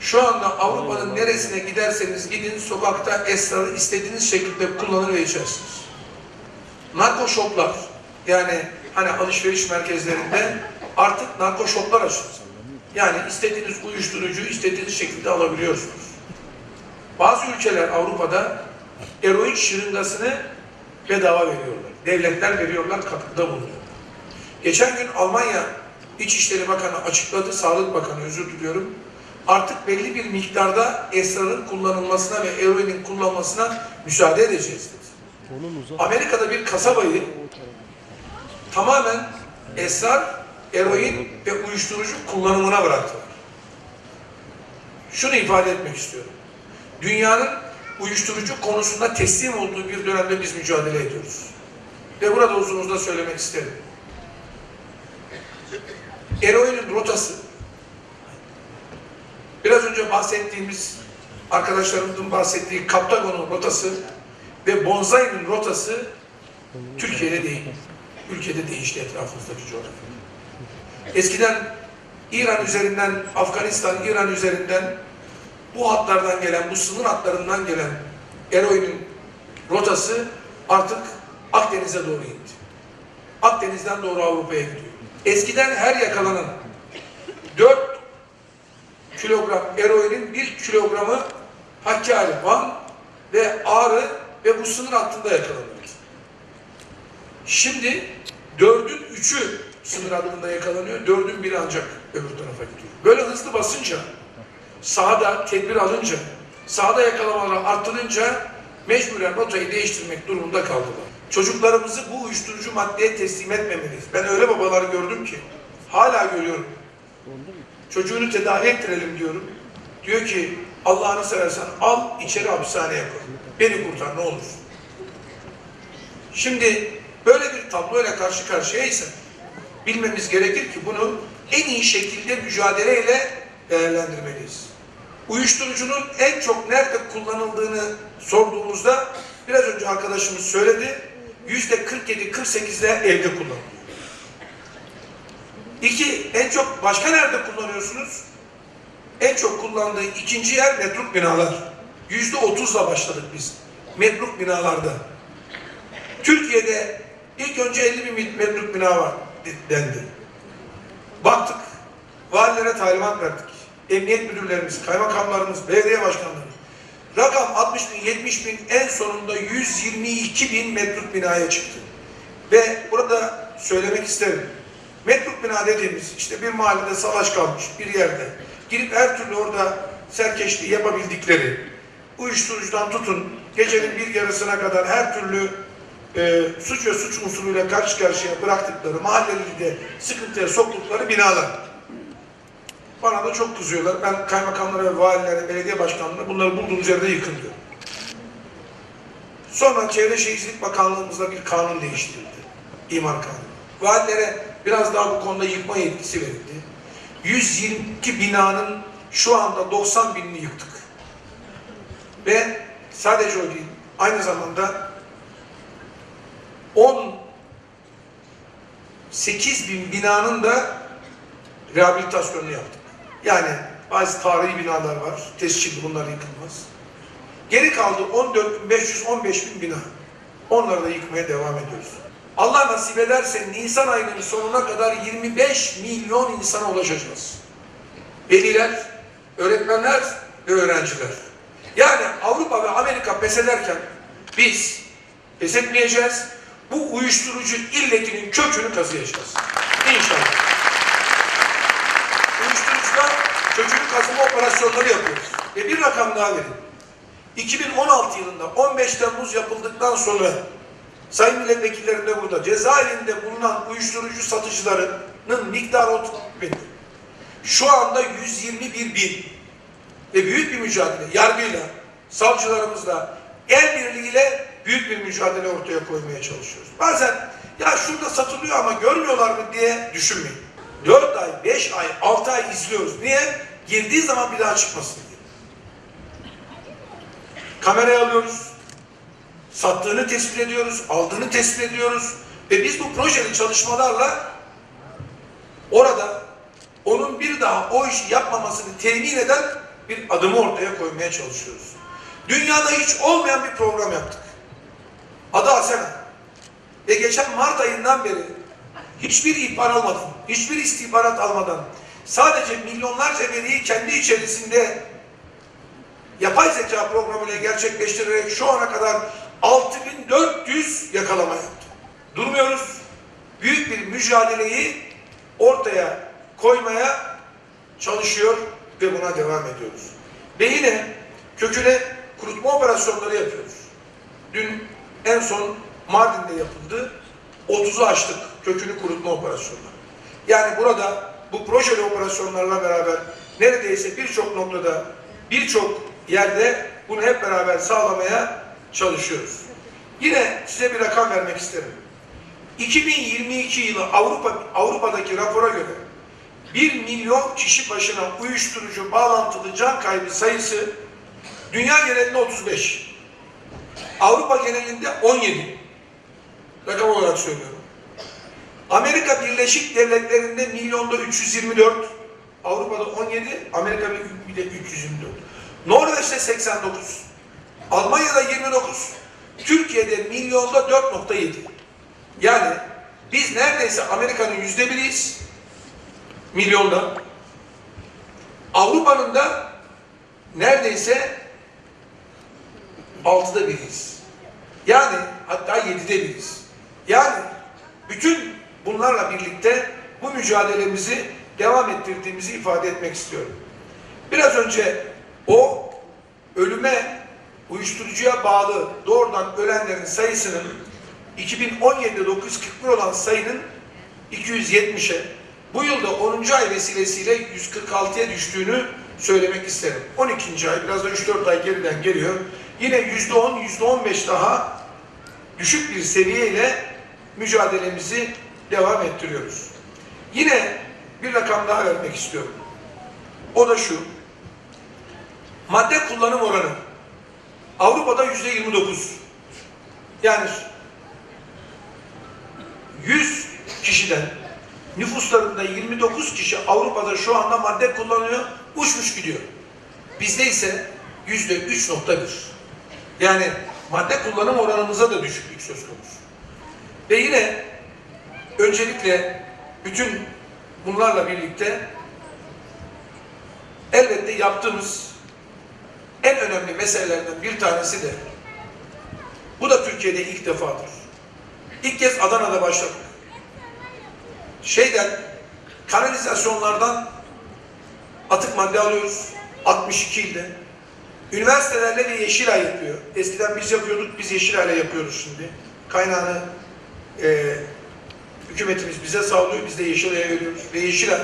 Şu anda Avrupa'nın neresine giderseniz gidin sokakta esrarı istediğiniz şekilde kullanır ve içersiniz. Narko shoplar yani hani alışveriş merkezlerinde artık narko shoplar açıldı. Yani istediğiniz uyuşturucuyu istediğiniz şekilde alabiliyorsunuz. Bazı ülkeler Avrupa'da eroin şırıngasını bedava veriyorlar. Devletler veriyorlar, katkıda bulunuyor. Geçen gün Almanya İçişleri Bakanı açıkladı, Sağlık Bakanı özür diliyorum. Artık belli bir miktarda esrarın kullanılmasına ve eroinin kullanılmasına müsaade edeceğiz dedi. Amerika'da bir kasabayı tamamen esrar, eroin ve uyuşturucu kullanımına bıraktılar. Şunu ifade etmek istiyorum. Dünyanın uyuşturucu konusunda teslim olduğu bir dönemde biz mücadele ediyoruz. Ve burada uzunuzda söylemek isterim. Eroinin rotası biraz önce bahsettiğimiz arkadaşlarımızın bahsettiği Kaptagon'un rotası ve Bonzai'nin rotası Türkiye'de değil. Ülkede değişti etrafımızdaki coğrafya. Eskiden İran üzerinden, Afganistan, İran üzerinden bu hatlardan gelen, bu sınır hatlarından gelen eroinin rotası artık Akdeniz'e doğru indi. Akdeniz'den doğru Avrupa'ya gidiyor. Eskiden her yakalanan 4 kilogram eroinin 1 kilogramı Hakkari, Van ve Ağrı ve bu sınır hattında yakalanırdı. Şimdi dördün üçü sınır hattında yakalanıyor, dördün biri ancak öbür tarafa gidiyor. Böyle hızlı basınca, sahada tedbir alınca, sahada yakalamaları artırınca mecburen rotayı değiştirmek durumunda kaldılar. Çocuklarımızı bu uyuşturucu maddeye teslim etmemeliyiz. Ben öyle babalar gördüm ki, hala görüyorum. Çocuğunu tedavi ettirelim diyorum. Diyor ki Allah'ını seversen al içeri hapishaneye koy. Beni kurtar ne olur. Şimdi böyle bir tabloyla karşı karşıyaysa bilmemiz gerekir ki bunu en iyi şekilde mücadeleyle değerlendirmeliyiz. Uyuşturucunun en çok nerede kullanıldığını sorduğumuzda biraz önce arkadaşımız söyledi. Yüzde 47-48'de evde kullanılıyor. İki, en çok başka nerede kullanıyorsunuz? En çok kullandığı ikinci yer metruk binalar. Yüzde otuzla başladık biz. Metruk binalarda. Türkiye'de ilk önce 50 bin metruk bina var dendi. Baktık. Valilere talimat verdik. Emniyet müdürlerimiz, kaymakamlarımız, belediye başkanları. Rakam 60 bin, 70 bin en sonunda 122 bin metruk binaya çıktı. Ve burada söylemek isterim. Metruk bina dediğimiz işte bir mahallede savaş kalmış bir yerde. Girip her türlü orada serkeşliği yapabildikleri, uyuşturucudan tutun, gecenin bir yarısına kadar her türlü e, suç ve suç unsuruyla karşı karşıya bıraktıkları, mahalleleri de sıkıntıya soktukları binalar. Bana da çok kızıyorlar. Ben kaymakamlara ve valilere, belediye başkanlarına bunları bulduğunuz yerde yıkın diyorum. Sonra Çevre Şehircilik Bakanlığımızda bir kanun değiştirildi. İmar kanunu. Valilere biraz daha bu konuda yıkma yetkisi verildi. 122 binanın şu anda 90 binini yıktık. Ve sadece o değil, aynı zamanda 18 bin binanın da rehabilitasyonunu yaptık. Yani bazı tarihi binalar var, tescilli bunlar yıkılmaz. Geri kaldı 14 bin 500, 15 bin bina. Onları da yıkmaya devam ediyoruz. Allah nasip ederse Nisan ayının sonuna kadar 25 milyon insana ulaşacağız. Veliler, öğretmenler ve öğrenciler. Yani Avrupa ve Amerika pes ederken biz pes etmeyeceğiz. Bu uyuşturucu illetinin kökünü kazıyacağız. İnşallah. Kökünü kazıma operasyonları yapıyoruz. Ve bir rakam daha vereyim. 2016 yılında 15 Temmuz yapıldıktan sonra Sayın milletvekillerim de burada. Cezaevinde bulunan uyuşturucu satıcılarının miktarı 30 bin. Şu anda 121 bin. Ve büyük bir mücadele. Yargıyla, savcılarımızla, el birliğiyle büyük bir mücadele ortaya koymaya çalışıyoruz. Bazen ya şurada satılıyor ama görmüyorlar mı diye düşünmeyin. 4 ay, 5 ay, 6 ay izliyoruz. Niye? Girdiği zaman bir daha çıkmasın diye. Kameraya alıyoruz sattığını tespit ediyoruz, aldığını tespit ediyoruz ve biz bu projeli çalışmalarla orada onun bir daha o işi yapmamasını temin eden bir adımı ortaya koymaya çalışıyoruz. Dünyada hiç olmayan bir program yaptık. Adı Asena. Ve geçen Mart ayından beri hiçbir ihbar almadan, hiçbir istihbarat almadan sadece milyonlarca veriyi kendi içerisinde yapay zeka programıyla gerçekleştirerek şu ana kadar 6400 yakalama yaptı. Durmuyoruz. Büyük bir mücadeleyi ortaya koymaya çalışıyor ve buna devam ediyoruz. Ve yine köküne kurutma operasyonları yapıyoruz. Dün en son Mardin'de yapıldı. 30'u açtık kökünü kurutma operasyonları. Yani burada bu projeli operasyonlarla beraber neredeyse birçok noktada, birçok yerde bunu hep beraber sağlamaya çalışıyoruz. Yine size bir rakam vermek isterim. 2022 yılı Avrupa Avrupa'daki rapora göre 1 milyon kişi başına uyuşturucu bağlantılı can kaybı sayısı dünya genelinde 35. Avrupa genelinde 17. Rakam olarak söylüyorum. Amerika Birleşik Devletleri'nde milyonda 324, Avrupa'da 17, Amerika bir de 324. Norveç'te 89, Almanya'da 29, Türkiye'de milyonda 4.7. Yani biz neredeyse Amerika'nın yüzde biriyiz, milyonda. Avrupa'nın da neredeyse altıda biriyiz. Yani hatta yedide biriyiz. Yani bütün bunlarla birlikte bu mücadelemizi devam ettirdiğimizi ifade etmek istiyorum. Biraz önce o ölüme, uyuşturucuya bağlı doğrudan ölenlerin sayısının 2017'de 941 olan sayının 270'e, bu yılda 10. ay vesilesiyle 146'ya düştüğünü söylemek isterim. 12. ay, biraz da 3-4 ay geriden geliyor. Yine %10, %15 daha düşük bir seviyeyle mücadelemizi devam ettiriyoruz. Yine bir rakam daha vermek istiyorum. O da şu. Madde kullanım oranı. Avrupa'da yüzde 29. Yani 100 kişiden nüfuslarında 29 kişi Avrupa'da şu anda madde kullanıyor, uçmuş gidiyor. Bizde ise yüzde 3.1. Yani madde kullanım oranımıza da düşüklük söz konusu. Ve yine öncelikle bütün bunlarla birlikte elbette yaptığımız en önemli meselelerden bir tanesi de bu da Türkiye'de ilk defadır. İlk kez Adana'da başladık. Şeyden kanalizasyonlardan atık madde alıyoruz 62 ilde. Üniversitelerle de Yeşilay yapıyor. Eskiden biz yapıyorduk, biz Yeşilay'la yapıyoruz şimdi. Kaynağını e, hükümetimiz bize sağlıyor, biz de Yeşilay'a veriyoruz. Ve Yeşilay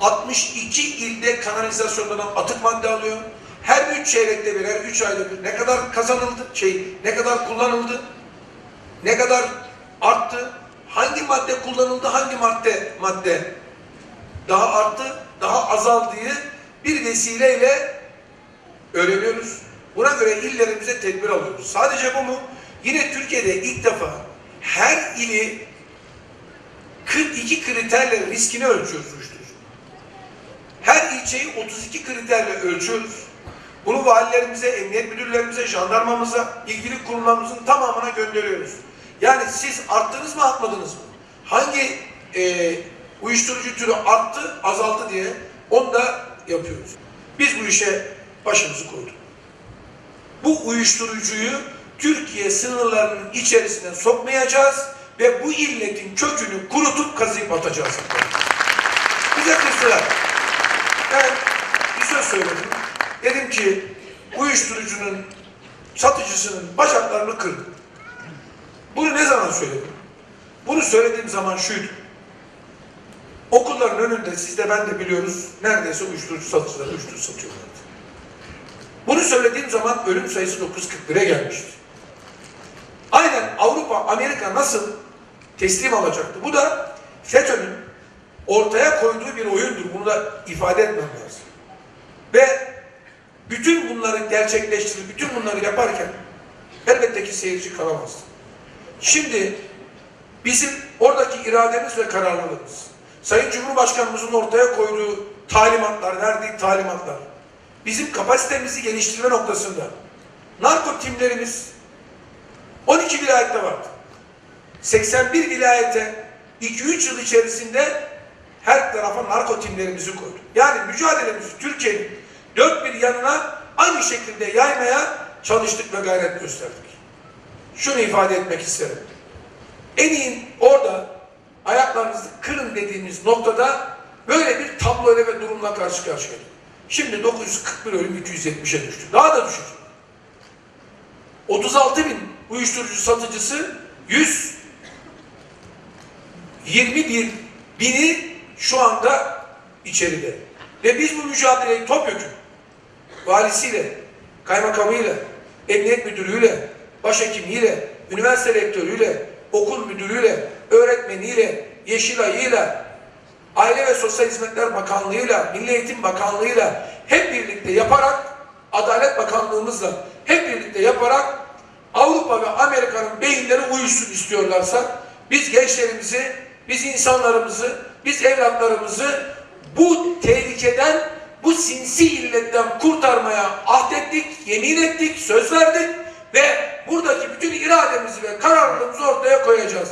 62 ilde kanalizasyondan atık madde alıyor. Her üç çeyrekte bir, her üç ayda bir ne kadar kazanıldı, şey, ne kadar kullanıldı, ne kadar arttı, hangi madde kullanıldı, hangi madde madde daha arttı, daha azaldığı bir vesileyle öğreniyoruz. Buna göre illerimize tedbir alıyoruz. Sadece bu mu? Yine Türkiye'de ilk defa her ili 42 kriterle riskini ölçüyoruz uyuşturucu. Her ilçeyi 32 kriterle ölçüyoruz. Bunu valilerimize, emniyet müdürlerimize, jandarmamıza, ilgili kurumlarımızın tamamına gönderiyoruz. Yani siz arttınız mı, artmadınız mı? Hangi e, uyuşturucu türü arttı, azaldı diye onu da yapıyoruz. Biz bu işe başımızı koyduk. Bu uyuşturucuyu Türkiye sınırlarının içerisine sokmayacağız ve bu illetin kökünü kurutup kazıyıp atacağız. Bize kızdılar. Ben bir söz söyledim. Dedim ki uyuşturucunun satıcısının bacaklarını kırdım. Bunu ne zaman söyledim? Bunu söylediğim zaman şuydu. Okulların önünde siz de ben de biliyoruz neredeyse uyuşturucu satıcılar uyuşturucu satıyorlardı. Bunu söylediğim zaman ölüm sayısı 941'e gelmişti. Aynen Avrupa, Amerika nasıl teslim alacaktı? Bu da FETÖ'nün ortaya koyduğu bir oyundur. Bunu da ifade etmem lazım. Ve bütün bunları gerçekleştirip, bütün bunları yaparken elbette ki seyirci kalamaz. Şimdi bizim oradaki irademiz ve kararlılığımız Sayın Cumhurbaşkanımızın ortaya koyduğu talimatlar, verdiği talimatlar, bizim kapasitemizi geliştirme noktasında narko timlerimiz 12 vilayette vardı. 81 vilayete 2-3 yıl içerisinde her tarafa narko timlerimizi koyduk. Yani mücadelemizi Türkiye'nin dört bir yanına aynı şekilde yaymaya çalıştık ve gayret gösterdik. Şunu ifade etmek isterim. En iyi orada ayaklarınızı kırın dediğimiz noktada böyle bir tabloyla ve durumla karşı karşıyaydık. Şimdi 941 ölüm 270'e düştü. Daha da düşecek. 36 bin uyuşturucu satıcısı 121 bini şu anda içeride. Ve biz bu mücadeleyi topyekun valisiyle, kaymakamıyla, emniyet müdürüyle, başhekimiyle, üniversite rektörüyle, okul müdürüyle, öğretmeniyle, Yeşilay'ıyla, Aile ve Sosyal Hizmetler Bakanlığı'yla, Milli Eğitim Bakanlığı'yla hep birlikte yaparak, Adalet Bakanlığımızla hep birlikte yaparak Avrupa ve Amerika'nın beyinleri uyuşsun istiyorlarsa biz gençlerimizi, biz insanlarımızı, biz evlatlarımızı bu tehlikeden, bu sinsi illetten kurtarmaya ahdettik, yemin ettik, söz verdik ve buradaki bütün irademizi ve kararlılığımızı ortaya koyacağız.